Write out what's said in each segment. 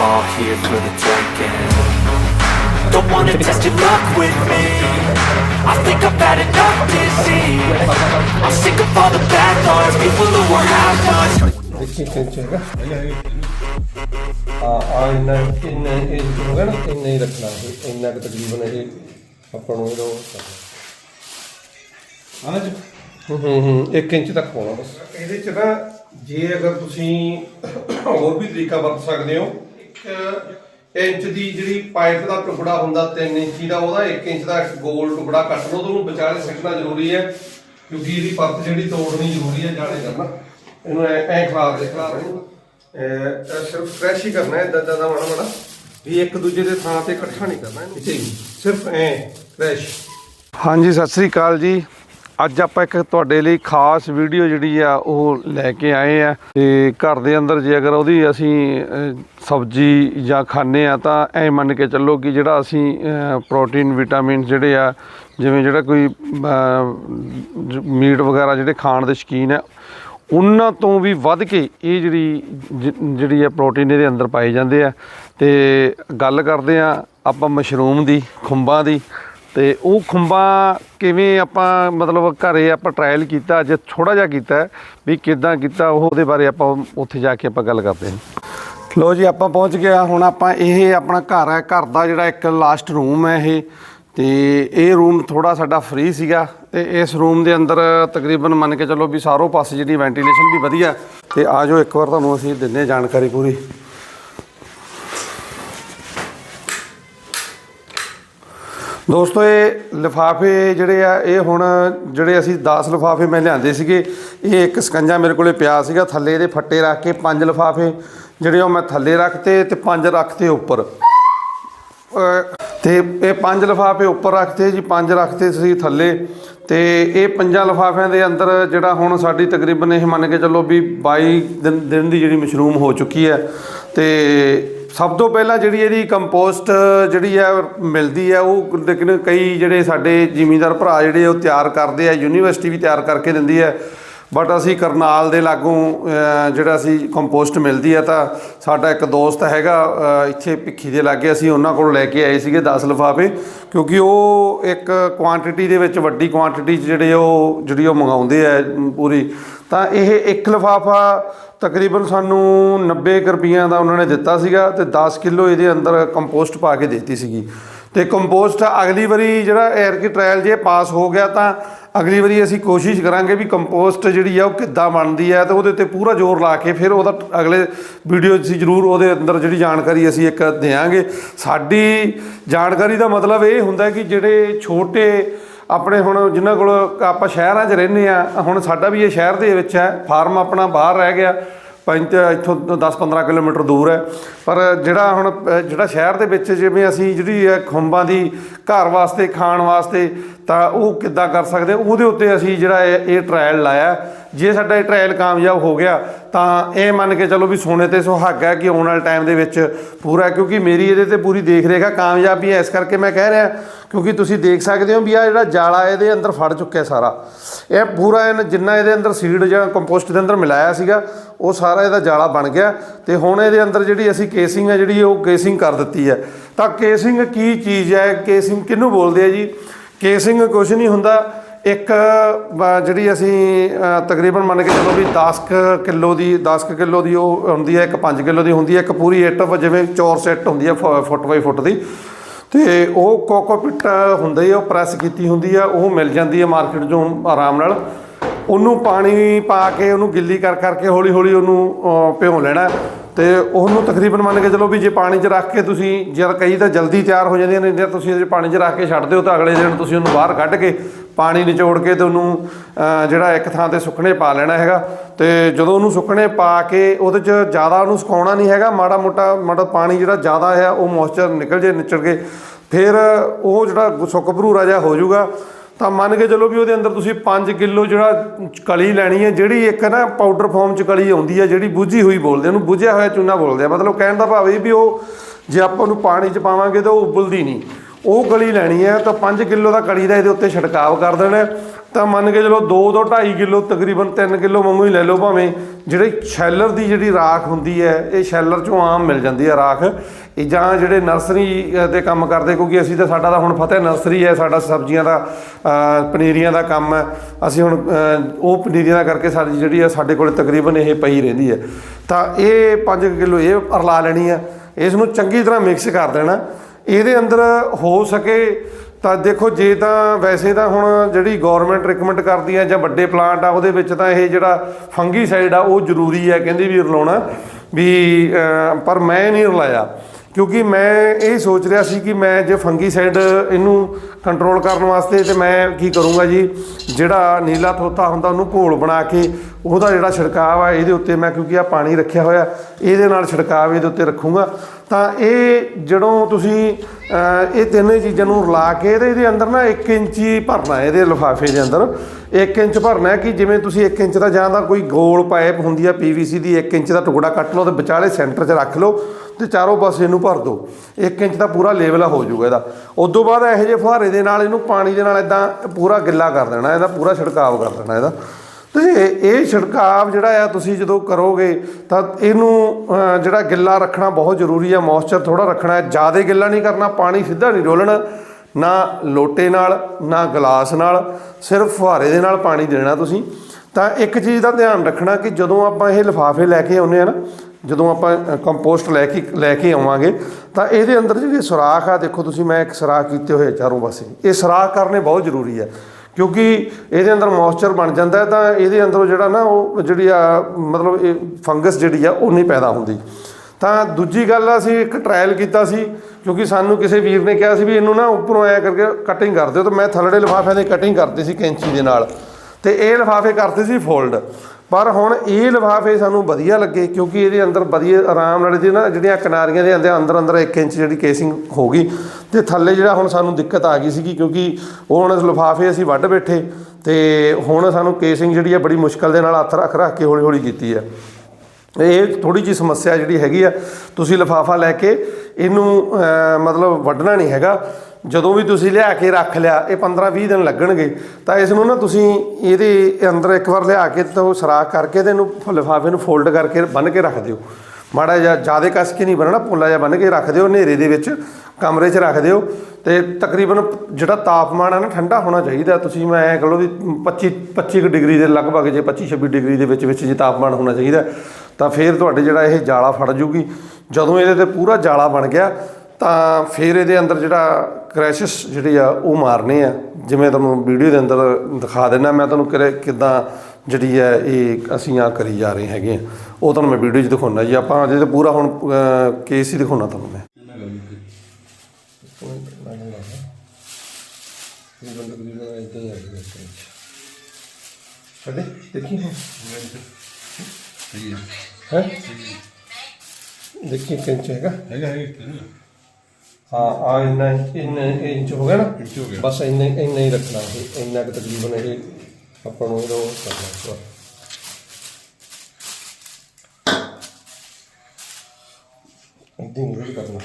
All here for the taking Don't wanna test your luck with me I think I've had enough disease I'm sick of all the bad thoughts People who are half nots ਦੇਖੀ ਕਿੰਚ ਹੈਗਾ ਆ ਆ ਇੰਨਾ ਇੰਨਾ ਇਹ ਹੋ ਗਿਆ ਨਾ ਇੰਨਾ ਹੀ ਰੱਖਣਾ ਇਹ ਇੰਨਾ ਕੁ ਤਕਰੀਬਨ ਇਹ ਆਪਾਂ ਨੂੰ ਇਹਦਾ ਉਹ ਕਰਨਾ ਆਜ ਹੂੰ ਹੂੰ ਹੂੰ 1 ਇੰਚ ਤੱਕ ਪਾਉਣਾ ਬਸ ਇਹਦੇ ਚ ਨਾ ਜੇ ਅਗਰ ਤੁਸੀਂ ਹੋਰ ਵੀ ਤਰੀਕਾ ਵਰਤ ਸਕਦੇ ਹੋ ਇੱਕ ਇੰਚ ਦੀ ਜਿਹੜੀ ਪਾਈਪ ਦਾ ਟੁਕੜਾ ਹੁੰਦਾ 3 ਇੰਚੀ ਦਾ ਉਹਦਾ 1 ਇੰਚ ਦਾ ਇੱਕ ਗੋਲ ਟੁਕੜਾ ਕੱਟ ਲਓ ਉਹਨੂੰ ਵਿਚਾਲੇ ਸਿੱਟਣਾ ਜ਼ਰੂਰੀ ਹੈ ਕਿਉਂਕਿ ਇਹਦੀ ਪਰਤ ਜਿਹੜੀ ਤੋੜਨੀ ਜ਼ਰੂਰੀ ਹੈ ਜਾਣੇ ਕਰਨਾ। ਇਹਨੂੰ ਐ ਐ ਖਰਾਬ ਦੇ ਖਰਾਬ ਇਹ ਸਿਰਫ ਫਰੈਸ਼ ਹੀ ਕਰਨਾ ਹੈ ਇਦਾਂ ਦਾ ਮਾੜਾ ਮਾੜਾ। ਵੀ ਇੱਕ ਦੂਜੇ ਦੇ ਥਾਂ ਤੇ ਇਕੱਠਾ ਨਹੀਂ ਕਰਨਾ ਇਹਨੂੰ। ਸਿਰਫ ਐ ਫਰੈਸ਼ ਹਾਂਜੀ ਸਤਿ ਸ੍ਰੀ ਅਕਾਲ ਜੀ। ਅੱਜ ਆਪਾਂ ਇੱਕ ਤੁਹਾਡੇ ਲਈ ਖਾਸ ਵੀਡੀਓ ਜਿਹੜੀ ਆ, ਉਹ ਲੈ ਕੇ ਆਏ ਆ। ਤੇ ਘਰ ਦੇ ਅੰਦਰ ਜੇ ਅਗਰ ਉਹਦੀ ਅਸੀਂ ਸਬਜ਼ੀ ਜਾਂ ਖਾਣੇ ਆ, ਤਾਂ ਐ ਮੰਨ ਕੇ ਚੱਲੋ ਕਿ ਜਿਹੜਾ ਅਸੀਂ ਪ੍ਰੋਟੀਨ ਵਿਟਾਮਿਨ ਜਿਹੜੇ ਆ, ਜਿਵੇਂ ਜਿਹੜਾ ਕੋਈ ਮੀਟ ਵਗੈਰਾ ਜਿਹੜੇ ਖਾਣ ਦੇ ਸ਼ੌਕੀਨ ਆ, ਉਹਨਾਂ ਤੋਂ ਵੀ ਵੱਧ ਕੇ ਇਹ ਜਿਹੜੀ, ਜ- ਜਿਹੜੀ ਆ ਪ੍ਰੋਟੀਨ ਇਹਦੇ ਅੰਦਰ ਪਾਏ ਜਾਂਦੇ ਆ। ਤੇ ਗੱਲ ਕਰਦੇ ਆ ਆਪਾਂ ਮਸ਼ਰੂਮ ਦੀ, ਖੁੰਬਾਂ ਦੀ। ਤੇ ਉਹ ਖੁੰਬਾਂ ਕਿਵੇਂ ਆਪਾਂ ਮਤਲਬ ਘਰੇ ਆਪਾਂ ਟਰਾਇਲ ਕੀਤਾ, ਅੱਜ ਥੋੜਾ ਜਿਹਾ ਕੀਤਾ ਵੀ ਕਿਦਾਂ ਕੀਤਾ ਉਹ ਉਹਦੇ ਬਾਰੇ ਆਪਾਂ ਉੱਥੇ ਜਾ ਕੇ ਆਪਾਂ ਗੱਲ ਕਰਦੇ ਹਾਂ। ਲੋ ਜੀ, ਆਪਾਂ ਪਹੁੰਚ ਗਏ ਆ ਹੁਣ ਆਪਾਂ ਇਹ ਆਪਣਾ ਘਰ ਹੈ, ਘਰ ਦਾ ਜਿਹੜਾ ਇੱਕ ਲਾਸਟ ਰੂਮ ਹੈ ਇਹ। ਤੇ ਇਹ ਰੂਮ ਥੋੜਾ ਸਾਡਾ ਫ੍ਰੀ ਸੀਗਾ ਤੇ ਇਸ ਰੂਮ ਦੇ ਅੰਦਰ ਤਕਰੀਬਨ ਮੰਨ ਕੇ ਚੱਲੋ ਵੀ ਸਾਰੋਂ ਪਾਸੇ ਜਿਹੜੀ ਵੈਂਟੀਲੇਸ਼ਨ ਵੀ ਵਧੀਆ। ਤੇ ਆ ਜਾਓ, ਇੱਕ ਵਾਰ ਤੁਹਾਨੂੰ ਅਸੀਂ ਦਿੰਨੇ ਹਾਂ ਜਾਣਕਾਰੀ ਪੂਰੀ। ਦੋਸਤੋ, ਇਹ ਲਿਫਾਫੇ ਜਿਹੜੇ ਆ, ਇਹ ਹੁਣ ਜਿਹੜੇ ਅਸੀਂ 10 ਲਿਫਾਫੇ ਮੈਂ ਲਿਆਂਦੇ ਸੀਗੇ, ਇਹ ਇੱਕ ਸਕੰਜਾ ਮੇਰੇ ਕੋਲੇ ਪਿਆ ਸੀਗਾ, ਥੱਲੇ ਇਹਦੇ ਫੱਟੇ ਰੱਖ ਕੇ ਪੰਜ ਲਿਫਾਫੇ, ਜਿਹੜੇ ਉਹ ਮੈਂ ਥੱਲੇ ਰੱਖਤੇ ਤੇ ਪੰਜ ਰੱਖਤੇ ਉੱਪਰ। ਅਹ, ਤੇ ਇਹ ਪੰਜ ਲਿਫਾਫੇ ਉੱਪਰ ਰੱਖਤੇ ਜੀ, ਪੰਜ ਰੱਖਤੇ ਸੀ ਥੱਲੇ, ਤੇ ਇਹ ਪੰਜਾਂ ਲਿਫਾਫਿਆਂ ਦੇ ਅੰਦਰ ਜਿਹੜਾ ਹੁਣ ਸਾਡੀ ਤਕਰੀਬਨ ਇਹ ਮੰਨ ਕੇ ਚੱਲੋ ਵੀ 22 ਦਿਨ ਦਿਨ ਦੀ ਜਿਹੜੀ ਮਸ਼ਰੂਮ ਹੋ ਚੁੱਕੀ ਹੈ, ਤੇ ਸਭ ਤੋਂ ਪਹਿਲਾਂ ਜਿਹੜੀ ਇਹਦੀ ਕੰਪੋਸਟ ਜਿਹੜੀ ਹੈ, ਮਿਲਦੀ ਹੈ, ਉਹ ਲੇਕਿਨ ਕਈ ਜਿਹੜੇ ਸਾਡੇ ਜ਼ਿਮੀਂਦਾਰ ਭਰਾ ਜਿਹੜੇ ਉਹ ਤਿਆਰ ਕਰਦੇ ਆ, ਯੂਨੀਵਰਸਿਟੀ ਵੀ ਤਿਆਰ ਕਰਕੇ ਦਿੰਦੀ ਹੈ। ਬਟ ਅਸੀਂ ਕਰਨਾਲ ਦੇ ਲਾਗੋਂ ਜਿਹੜਾ ਅਸੀਂ ਕੰਪੋਸਟ ਮਿਲਦੀ ਹੈ ਤਾਂ ਸਾਡਾ ਇੱਕ ਦੋਸਤ ਹੈਗਾ ਇੱਥੇ ਭਿੱਖੀ ਦੇ ਲਾਗੇ ਅਸੀਂ ਉਹਨਾਂ ਕੋਲ ਲੈ ਕੇ ਆਏ ਸੀਗੇ 10 ਲਿਫਾਫੇ, ਕਿਉਂਕਿ ਉਹ ਇੱਕ ਕੁਆਂਟੀਟੀ ਦੇ ਵਿੱਚ ਵੱਡੀ ਕੁਆਂਟੀਟੀ 'ਚ ਜਿਹੜੇ ਉਹ, ਜਿਹੜੀ ਉਹ ਮੰਗਾਉਂਦੇ ਆ, ਪੂਰੀ ਤਾਂ ਇਹ ਇੱਕ ਲਿਫਾਫਾ ਤਕਰੀਬਨ ਸਾਨੂੰ 90 ਕੁ ਰੁਪਈਆਂ ਦਾ ਉਹਨਾਂ ਨੇ ਦਿੱਤਾ ਸੀਗਾ ਤੇ 10 ਕਿਲੋ ਇਹਦੇ ਅੰਦਰ ਕੰਪੋਸਟ ਪਾ ਕੇ ਦਿੱਤੀ ਸੀਗੀ। ਤੇ ਕੰਪੋਸਟ ਅਗਲੀ ਵਾਰੀ ਜਿਹੜਾ 에ਅਰ ਕੀ ਟ੍ਰਾਇਲ ਜੇ ਪਾਸ ਹੋ ਗਿਆ ਤਾਂ ਅਗਲੀ ਵਾਰੀ ਅਸੀਂ ਕੋਸ਼ਿਸ਼ ਕਰਾਂਗੇ ਵੀ ਕੰਪੋਸਟ ਜਿਹੜੀ ਆ ਉਹ ਕਿੱਦਾਂ ਬਣਦੀ ਹੈ ਤੇ ਉਹਦੇ ਉੱਤੇ ਪੂਰਾ ਜ਼ੋਰ ਲਾ ਕੇ ਫਿਰ ਉਹਦਾ ਅਗਲੇ ਵੀਡੀਓ 'ਚ ਜ਼ਰੂਰ ਉਹਦੇ ਅੰਦਰ ਜਿਹੜੀ ਜਾਣਕਾਰੀ ਅਸੀਂ ਇੱਕ ਦੇਵਾਂਗੇ ਸਾਡੀ ਜਾਣਕਾਰੀ ਦਾ ਮਤਲਬ ਇਹ ਹੁੰਦਾ ਕਿ ਜਿਹੜੇ ਛੋਟੇ ਆਪਣੇ ਹੁਣ ਜਿਨ੍ਹਾਂ ਕੋਲ ਆਪਾਂ ਸ਼ਹਿਰਾਂ 'ਚ ਰਹਿੰਦੇ ਆ ਹੁਣ ਸਾਡਾ ਵੀ ਇਹ ਸ਼ਹਿਰ ਦੇ ਵਿੱਚ ਹੈ, ਫਾਰਮ ਆਪਣਾ ਬਾਹਰ ਰਹਿ ਗਿਆ, ਪੰਜ, ਇੱਥੋਂ 10-15 ਕਿਲੋਮੀਟਰ ਦੂਰ ਹੈ। ਪਰ ਜਿਹੜਾ ਹੁਣ ਜਿਹੜਾ ਸ਼ਹਿਰ ਦੇ ਵਿੱਚ ਜਿਵੇਂ ਅਸੀਂ ਜਿਹੜੀ ਇਹ ਖੁੰਬਾਂ ਦੀ ਘਰ ਵਾਸਤੇ, ਖਾਣ ਵਾਸਤੇ ਤਾਂ ਉਹ ਕਿੱਦਾਂ ਕਰ ਸਕਦੇ? ਉਹਦੇ ਉੱਤੇ ਅਸੀਂ ਜਿਹੜਾ ਇਹ ਇਹ ਟ੍ਰਾਇਲ ਲਾਇਆ। ਜੇ ਸਾਡਾ ਇਹ ਟ੍ਰਾਇਲ ਕਾਮਯਾਬ ਹੋ ਗਿਆ, ਤਾਂ ਇਹ ਮੰਨ ਕੇ ਚੱਲੋ ਵੀ ਸੋਨੇ ਤੇ ਸੁਹਾਗਾ ਹੈ ਕਿ ਆਉਣ ਵਾਲੇ ਟਾਈਮ ਦੇ ਵਿੱਚ ਪੂਰਾ, ਕਿਉਂਕਿ ਮੇਰੀ ਇਹਦੇ ਤੇ ਪੂਰੀ ਦੇਖ ਰੇਖ ਹੈ ਕਾਮਯਾਬੀ ਹੈ। ਇਸ ਕਰਕੇ ਮੈਂ ਕਹਿ ਰਿਹਾ, ਕਿਉਂਕਿ ਤੁਸੀਂ ਦੇਖ ਸਕਦੇ ਹੋ ਵੀ ਆ ਜਿਹੜਾ ਜਾਲਾ ਇਹਦੇ ਅੰਦਰ ਫੜ ਚੁੱਕਿਆ ਸਾਰਾ। ਇਹ ਪੂਰਾ ਇਹਨ ਜਿੰਨਾ ਇਹਦੇ ਅੰਦਰ ਸੀਡ ਜਾਂ ਕੰਪੋਸਟ ਦੇ ਅੰਦਰ ਮਿਲਾਇਆ ਸੀਗਾ, ਉਹ ਸਾਰਾ ਇਹਦਾ ਜਾਲਾ ਬਣ ਗਿਆ। ਤੇ ਹੁਣ ਇਹਦੇ ਅੰਦਰ ਜਿਹੜੀ ਅਸੀਂ ਕੇਸਿੰਗ ਹੈ ਜਿਹੜੀ ਉਹ ਕੇਸਿੰਗ ਕਰ ਦਿੱਤੀ ਹੈ। ਤਾਂ ਕੇਸਿੰਗ ਕੀ ਚੀਜ਼ ਹੈ? ਕੇਸਿੰਗ ਕਿਹਨੂੰ ਬੋਲਦੇ ਆ ਜੀ? ਕੇਸਿੰਗ ਕੁਝ ਨਹੀਂ ਹੁੰਦਾ। ਇੱਕ ਜਿਹੜੀ ਅਸੀਂ ਤਕਰੀਬਨ ਮੰਨ ਕੇ ਚੱਲੋ ਵੀ 10 ਕਿਲੋ ਦੀ 10 ਕਿਲੋ ਦੀ ਉਹ ਹੁੰਦੀ ਹੈ ਇੱਕ 5 ਕਿਲੋ ਦੀ ਹੁੰਦੀ ਹੈ ਇੱਕ ਪੂਰੀ ਇੱਟ ਜਿਵੇਂ ਚੌਰ ਸੈੱਟ ਹੁੰਦੀ ਹੈ ਫੁ- ਫੁੱਟ ਬਾਈ ਫੁੱਟ ਦੀ। ਤੇ ਉਹ ਕੋਕੋਪਿਟ ਹੁੰਦਾ ਹੀ ਆ, ਉਹ ਪ੍ਰੈਸ ਕੀਤੀ ਹੁੰਦੀ ਆ ਉਹ ਮਿਲ ਜਾਂਦੀ ਹੈ ਮਾਰਕੀਟ 'ਚੋਂ ਆਰਾਮ ਨਾਲ। ਉਹਨੂੰ ਪਾਣੀ ਪਾ ਕੇ ਉਹਨੂੰ ਗਿੱਲੀ ਕਰ ਕਰਕੇ ਹੌਲੀ ਹੌਲੀ ਉਹਨੂੰ ਭਿਉਂ ਲੈਣਾ। ਤੇ ਉਹਨੂੰ ਤਕਰੀਬਨ ਮੰਨ ਕੇ ਚਲੋ ਵੀ ਜੇ ਪਾਣੀ 'ਚ ਰੱਖ ਕੇ ਤੁਸੀਂ ਜਦ ਕਈ ਤਾਂ ਜਲਦੀ ਤਿਆਰ ਹੋ ਜਾਂਦੀਆਂ ਨੇ, ਜੇ ਤੁਸੀਂ ਇਹਦੇ ਪਾਣੀ 'ਚ ਰੱਖ ਕੇ ਛੱਡ ਦਿਓ ਤਾਂ ਅਗਲੇ ਦਿਨ ਤੁਸੀਂ ਉਹਨੂੰ ਬਾਹਰ ਕੱਢ ਕੇ ਪਾਣੀ ਨਿਚੋੜ ਕੇ ਤੇ ਉਹਨੂੰ ਜਿਹੜਾ ਇੱਕ ਥਾਂ ਤੇ ਸੁੱਕਣੇ ਪਾ ਲੈਣਾ ਹੈਗਾ। ਤੇ ਜਦੋਂ ਉਹਨੂੰ ਸੁੱਕਣੇ ਪਾ ਕੇ ਉਹਦੇ 'ਚ ਜ਼ਿਆਦਾ ਉਹਨੂੰ ਸੁਕਾਉਣਾ ਨਹੀਂ ਹੈਗਾ, ਮਾੜਾ ਮੋਟਾ ਮਤਲਬ ਪਾਣੀ ਜਿਹੜਾ ਜ਼ਿਆਦਾ ਹੈ ਉਹ ਮੋਇਸਚਰ ਨਿਕਲ ਜੇ, ਨਿਚੜ ਕੇ, ਫਿਰ ਉਹ ਜਿਹੜਾ ਸੁੱਕ ਭਰੂਰਾ ਜਿਹਾ ਹੋ ਜਾਊਗਾ ਤਾਂ ਮੰਨ ਕੇ ਚੱਲੋ ਵੀ ਉਹਦੇ ਅੰਦਰ ਤੁਸੀਂ 5 ਕਿਲੋ ਜਿਹੜਾ ਕਲੀ ਲੈਣੀ ਹੈ, ਜਿਹੜੀ ਇੱਕ ਨਾ ਪਾਊਡਰ ਫਾਰਮ ਚ ਕਲੀ ਆਉਂਦੀ ਹੈ, ਜਿਹੜੀ ਬੁੱਝੀ ਹੋਈ ਬੋਲਦੇ ਉਹਨੂੰ ਬੁੱਝਿਆ ਹੋਇਆ ਚੂਨਾ ਬੋਲਦੇ ਆ। ਮਤਲਬ ਕਹਿਣ ਦਾ ਭਾਵ ਇਹ ਵੀ ਉਹ ਜੇ ਆਪਾਂ ਉਹਨੂੰ ਪਾਣੀ ਚ ਪਾਵਾਂਗੇ ਤਾਂ ਉਹ ਉਬਲਦੀ ਨਹੀਂ। ਉਹ ਕਲੀ ਲੈਣੀ ਹੈ ਤਾਂ 5 ਕਿਲੋ ਦਾ ਕਲੀ ਦਾ ਇਹਦੇ ਉੱਤੇ ਛਿੜਕਾਵ ਕਰ ਦੇਣਾ ਤਾਂ ਮੰਨ ਕੇ ਚਲੋ 2 ਤੋਂ 2.5 ਕਿਲੋ, ਤਕਰੀਬਨ 3 ਕਿਲੋ ਵਾਂਗੂ ਹੀ ਲੈ ਲਓ ਭਾਵੇਂ। ਜਿਹੜੇ ਸ਼ੈਲਰ ਦੀ ਜਿਹੜੀ ਰਾਖ ਹੁੰਦੀ ਹੈ, ਇਹ ਸ਼ੈਲਰ ਚੋਂ ਆਮ ਮਿਲ ਜਾਂਦੀ ਹੈ ਰਾਖ। ਇਹ ਜਾਂ ਜਿਹੜੇ ਨਰਸਰੀ 'ਤੇ ਕੰਮ ਕਰਦੇ, ਕਿਉਂਕਿ ਅਸੀਂ ਤਾਂ ਸਾਡਾ ਤਾਂ ਹੁਣ ਫਤਿਹ ਨਰਸਰੀ ਹੈ, ਸਾਡਾ ਸਬਜ਼ੀਆਂ ਦਾ ਪਨੀਰੀਆਂ ਦਾ ਕੰਮ ਹੈ। ਅਸੀਂ ਹੁਣ ਉਹ ਪਨੀਰੀਆਂ ਦਾ ਕਰਕੇ ਸਾਡੀ ਜਿਹੜੀ ਆ ਸਾਡੇ ਕੋਲ ਤਕਰੀਬਨ ਇਹ ਪਈ ਰਹਿੰਦੀ ਹੈ। ਤਾਂ ਇਹ 5 ਕਿਲੋ ਇਹ ਰਲਾ ਲੈਣੀ ਹੈ। ਇਸ ਨੂੰ ਚੰਗੀ ਤਰ੍ਹਾਂ ਮਿਕਸ ਕਰ ਦੇਣਾ। ਇਹਦੇ ਅੰਦਰ ਹੋ ਸਕੇ ਤਾਂ ਦੇਖੋ, ਜੇ ਤਾਂ ਵੈਸੇ ਤਾਂ ਹੁਣ ਜਿਹੜੀ ਗਵਰਨਮੈਂਟ ਰეკਮੈਂਡ ਕਰਦੀ ਹੈ ਜਾਂ ਵੱਡੇ ਪਲਾਂਟ ਆ, ਉਹਦੇ ਵਿੱਚ ਤਾਂ ਇਹ ਜਿਹੜਾ ਫੰਗੀਸਾਈਡ ਆ, ਉਹ ਜ਼ਰੂਰੀ ਹੈ ਕਹਿੰਦੀ ਵੀ ਰਲਾਉਣਾ ਵੀ ਪਰ ਮੈਂ ਨਹੀਂ ਰਲਾਇਆ। ਕਿਉਂਕਿ ਮੈਂ ਇਹ ਸੋਚ ਰਿਹਾ ਸੀ ਕਿ ਮੈਂ ਜੇ ਫੰਗੀਸਾਈਡ ਇਹਨੂੰ ਕੰਟਰੋਲ ਕਰਨ ਵਾਸਤੇ ਤੇ ਮੈਂ ਕੀ ਕਰੂੰਗਾ ਜੀ? ਜਿਹੜਾ ਨੀਲਾ ਥੋਤਾ ਹੁੰਦਾ ਉਹਨੂੰ ਘੋਲ ਬਣਾ ਕੇ ਉਹਦਾ ਜਿਹੜਾ ਛਿੜਕਾਅ ਆ ਇਹਦੇ ਉੱਤੇ ਮੈਂ ਕਿਉਂਕਿ ਆ ਪਾਣੀ ਰੱਖਿਆ ਹੋਇਆ, ਇਹਦੇ ਨਾਲ ਛਿੜਕਾਅ ਇਹਦੇ ਉੱਤੇ ਰੱਖੂੰਗਾ। ਤਾਂ ਇਹ ਜਦੋਂ ਤੁਸੀਂ ਇਹ ਤਿੰਨੇ ਚੀਜ਼ਾਂ ਨੂੰ ਰਲਾ ਕੇ ਤੇ ਇਹਦੇ ਅੰਦਰ ਨਾ 1 ਇੰਚੀ ਭਰਨਾ ਇਹਦੇ ਲਿਫਾਫੇ ਦੇ ਅੰਦਰ। 1 ਇੰਚ ਭਰਨਾ ਕਿ ਜਿਵੇਂ ਤੁਸੀਂ 1 ਇੰਚ ਦਾ ਜਾਂ ਤਾਂ ਕੋਈ ਗੋਲ ਪਾਈਪ ਹੁੰਦੀ ਆ ਪੀਵੀਸੀ ਦੀ 1 ਇੰਚ ਦਾ ਟੁਕੜਾ ਕੱਟ ਲਓ ਤੇ ਵਿਚਾਲੇ ਸੈਂਟਰ 'ਚ ਰੱਖ ਲਓ। ਤੇ ਚਾਰੋਂ ਪਾਸੇ ਇਹਨੂੰ ਭਰ ਦਿਓ। 1 ਇੰਚ ਦਾ ਪੂਰਾ ਲੈਵਲ ਹੋ ਜਾਊਗਾ ਇਹਦਾ। ਉਸ ਤੋਂ ਬਾਅਦ ਇਹੋ ਜਿਹੇ ਫੁਹਾਰੇ ਦੇ ਨਾਲ ਇਹਨੂੰ ਪਾਣੀ ਦੇ ਨਾਲ ਇਦਾਂ ਪੂਰਾ ਗਿੱਲਾ ਕਰ ਦੇਣਾ, ਇਹਦਾ ਪੂਰਾ ਛਿੜਕਾਵ ਕਰ ਦੇਣਾ ਇਹਦਾ। ਤੇ ਇਹ ਛਿੜਕਾਵ ਜਿਹੜਾ ਆ ਤੁਸੀਂ ਜਦੋਂ ਕਰੋਗੇ ਤਾਂ ਇਹਨੂੰ ਜਿਹੜਾ ਗਿੱਲਾ ਰੱਖਣਾ ਬਹੁਤ ਜ਼ਰੂਰੀ ਆ ਮੌਇਸਚਰ ਥੋੜਾ ਰੱਖਣਾ ਹੈ। ਜ਼ਿਆਦਾ ਗਿੱਲਾ ਨਹੀਂ ਕਰਨਾ, ਪਾਣੀ ਸਿੱਧਾ ਨਹੀਂ ਡੋਲਣਾ, ਨਾ ਲੋਟੇ ਨਾਲ, ਨਾ ਗਲਾਸ ਨਾਲ, ਸਿਰਫ ਫੁਹਾਰੇ ਦੇ ਨਾਲ ਪਾਣੀ ਦੇਣਾ ਤੁਸੀਂ। ਤਾਂ ਇੱਕ ਚੀਜ਼ ਦਾ ਧਿਆਨ ਰੱਖਣਾ ਕਿ ਜਦੋਂ ਆਪਾਂ ਇਹ ਲਿਫਾਫੇ ਲੈ ਕੇ ਆਉਂਦੇ ਆ ਨਾ ਜਦੋਂ ਆਪਾਂ ਕੰਪੋਸਟ ਲੈ ਕੇ ਲੈ ਕੇ ਆਵਾਂਗੇ, ਤਾਂ ਇਹਦੇ ਅੰਦਰ ਜਿਹੜੇ ਸੁਰਾਖ ਆ, ਦੇਖੋ ਤੁਸੀਂ ਮੈਂ ਇੱਕ ਸੁਰਾਖ ਕੀਤੇ ਹੋਏ ਚਾਰੋਂ ਪਾਸੇ। ਇਹ ਸੁਰਾਖ ਕਰਨੇ ਬਹੁਤ ਜ਼ਰੂਰੀ ਹੈ ਕਿਉਂਕਿ ਇਹਦੇ ਅੰਦਰ ਮੌਇਸਚਰ ਬਣ ਜਾਂਦਾ ਤਾਂ ਇਹਦੇ ਅੰਦਰੋਂ ਜਿਹੜਾ ਨਾ ਉਹ ਜਿਹੜੀ ਆ, ਮਤਲਬ ਇਹ ਫੰਗਸ ਜਿਹੜੀ ਆ, ਉਹ ਨਹੀਂ ਪੈਦਾ ਹੁੰਦੀ। ਤਾਂ ਦੂਜੀ ਗੱਲ ਅਸੀਂ ਇੱਕ ਟ੍ਰਾਇਲ ਕੀਤਾ ਸੀ, ਕਿਉਂਕਿ ਸਾਨੂੰ ਕਿਸੇ ਵੀਰ ਨੇ ਕਿਹਾ ਸੀ ਵੀ ਇਹਨੂੰ ਨਾ ਉੱਪਰੋਂ ਐ ਕਰਕੇ ਕਟਿੰਗ ਕਰ ਦਿਓ, ਤਾਂ ਮੈਂ ਥੱਲੜੇ ਲਿਫਾਫਿਆਂ ਦੀ ਕਟਿੰਗ ਕਰਤੀ ਸੀ ਕੈਂਚੀ ਦੇ ਨਾਲ। ਤੇ ਇਹ ਲਿਫਾਫੇ ਕਰਤੇ ਸੀ ਫੋਲਡ ਪਰ ਹੁਣ ਇਹ ਲਿਫਾਫੇ ਸਾਨੂੰ ਵਧੀਆ ਲੱਗੇ ਕਿਉਂਕਿ ਇਹਦੇ ਅੰਦਰ ਵਧੀਆ ਆਰਾਮ ਨਾਲ ਇਹਦੇ ਨਾ ਜਿਹੜੀਆਂ ਕਿਨਾਰੀਆਂ ਦੇ ਅੰਦਰ ਅੰਦਰ ਅੰਦਰ 1 ਇੰਚ ਜਿਹੜੀ ਕੇਸਿੰਗ ਹੋ ਗਈ ਤੇ ਥੱਲੇ ਜਿਹੜਾ ਹੁਣ ਸਾਨੂੰ ਦਿੱਕਤ ਆ ਗਈ ਸੀਗੀ ਕਿਉਂਕਿ ਉਹ ਹੁਣ ਲਿਫਾਫੇ ਅਸੀਂ ਵੱਢ ਬੈਠੇ ਤੇ ਹੁਣ ਸਾਨੂੰ ਕੇਸਿੰਗ ਜਿਹੜੀ ਆ ਬੜੀ ਮੁਸ਼ਕਲ ਦੇ ਨਾਲ ਹੱਥ ਰੱਖ ਰੱਖ ਕੇ ਹੌਲੀ ਹੌਲੀ ਕੀਤੀ ਆ। ਇਹ ਥੋੜੀ ਜੀ ਸਮੱਸਿਆ ਜਿਹੜੀ ਹੈਗੀ ਆ, ਤੁਸੀਂ ਲਿਫਾਫਾ ਲੈ ਕੇ ਇਹਨੂੰ ਮਤਲਬ ਵੱਢਣਾ ਨਹੀਂ ਹੈਗਾ। ਜਦੋਂ ਵੀ ਤੁਸੀਂ ਲਿਆ ਕੇ ਰੱਖ ਲਿਆ, ਇਹ 15-20 ਦਿਨ ਲੱਗਣਗੇ, ਤਾਂ ਇਸ ਨੂੰ ਨਾ ਤੁਸੀਂ ਇਹਦੇ ਅੰਦਰ ਇੱਕ ਵਾਰ ਲਿਆ ਕੇ ਤਾਂ ਉਹ ਸਰਾਖ ਕਰਕੇ ਤੇ ਇਹਨੂੰ ਲਿਫਾਫੇ ਨੂੰ ਫੋਲਡ ਕਰਕੇ ਬੰਨ ਕੇ ਰੱਖ ਦਿਓ। ਮਾੜਾ ਜਿਹਾ ਜ਼ਿਆਦਾ ਕੱਸ ਕੇ ਨਹੀਂ ਬੰਨਣਾ ਪੋਲਾ ਜਿਹਾ ਬੰਨ ਕੇ ਰੱਖ ਦਿਓ, ਹਨੇਰੇ ਦੇ ਵਿੱਚ, ਕਮਰੇ 'ਚ ਰੱਖ ਦਿਓ ਤੇ ਤਕਰੀਬਨ ਜਿਹੜਾ ਤਾਪਮਾਨ ਹੈ ਨਾ, ਠੰਡਾ ਹੋਣਾ ਚਾਹੀਦਾ। ਤੁਸੀਂ ਮੈਂ ਐਂ ਕਹ ਲਓ ਵੀ 25 25 ਕੁ ਡਿਗਰੀ ਦੇ ਲਗਭਗ ਜੇ 25 26 ਡਿਗਰੀ ਦੇ ਵਿੱਚ ਵਿੱਚ ਜੇ ਤਾਪਮਾਨ ਹੋਣਾ ਚਾਹੀਦਾ, ਤਾਂ ਫਿਰ ਤੁਹਾਡੇ ਜਿਹੜਾ ਇਹ ਜਾਲਾ ਫੜ ਜੂਗੀ। ਜਦੋਂ ਇਹਦੇ ਤੇ ਪੂਰਾ ਜਾਲਾ ਬਣ ਗਿਆ ਤਾਂ ਫਿਰ ਇਹਦੇ ਅੰਦਰ ਜਿਹੜਾ ਕ੍ਰੈਸ਼ਸ ਜਿਹੜੀ ਆ ਉਹ ਮਾਰਨੇ ਆ। ਜਿਵੇਂ ਤੁਹਾਨੂੰ ਵੀਡੀਓ ਦੇ ਅੰਦਰ ਦਿਖਾ ਦਿੰਦਾ ਮੈਂ ਤੁਹਾਨੂੰ ਕਿਰੇ ਕਿਦਾਂ ਜਿਹੜੀ ਹੈ ਇਹ ਅਸੀਂ ਆ ਕਰੀ ਜਾ ਰਹੇ ਹੈਗੇ ਆ। ਉਹ ਤੁਹਾਨੂੰ ਮੈਂ ਵੀਡੀਓ 'ਚ ਦਿਖਾਉਣਾ ਜੀ। ਆਪਾਂ ਅਜੇ ਤਾਂ ਪੂਰਾ ਹੁਣ ਕੇਸ ਹੀ ਦਿਖਾਉਣਾ ਤੁਹਾਨੂੰ ਮੈਂ। ਛੱਡੇ ਦੇਖੀ ਹੈ? ਦੇਖੀ ਕਿੰਚ ਹੈਗਾ। ਹੈਗਾ ਹੈਗਾ। ਹਾਂ ਆ ਇੰਨਾ ਇੰਨਾ ਇੰਚ ਹੋ ਗਿਆ ਨਾ। ਇੰਚ ਹੋ ਗਿਆ। ਬਸ ਇੰਨਾ ਇੰਨਾ ਹੀ ਰੱਖਣਾ ਇਹ ਇੰਨਾ ਕੁ ਤਕਰੀਬਨ ਇਹ ਆਪਾਂ ਨੂੰ ਇਹਦਾ ਉਹ ਕਰਨਾ ਇੱਦਾਂ ਹੀ ਕਰਨਾ।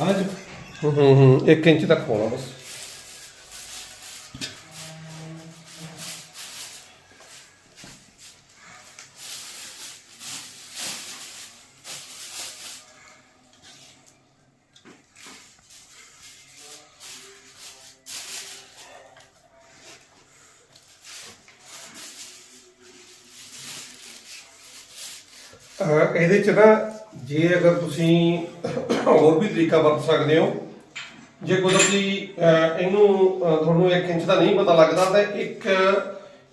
ਆਜ ਹੂੰ ਹੂੰ 1 ਇੰਚ ਤੱਕ ਹੋਣਾ ਬਸ ਅਹ ਇਹਦੇ ਚ ਨਾ ਜੇ ਅਗਰ ਤੁਸੀਂ ਹੋਰ ਵੀ ਤਰੀਕਾ ਵਰਤ ਸਕਦੇ ਹੋ, ਜੇ ਕੁਦਰਤੀ ਇਹਨੂੰ ਤੁਹਾਨੂੰ 1 ਇੰਚ ਦਾ ਨਹੀਂ ਪਤਾ ਲੱਗਦਾ, ਤਾਂ 1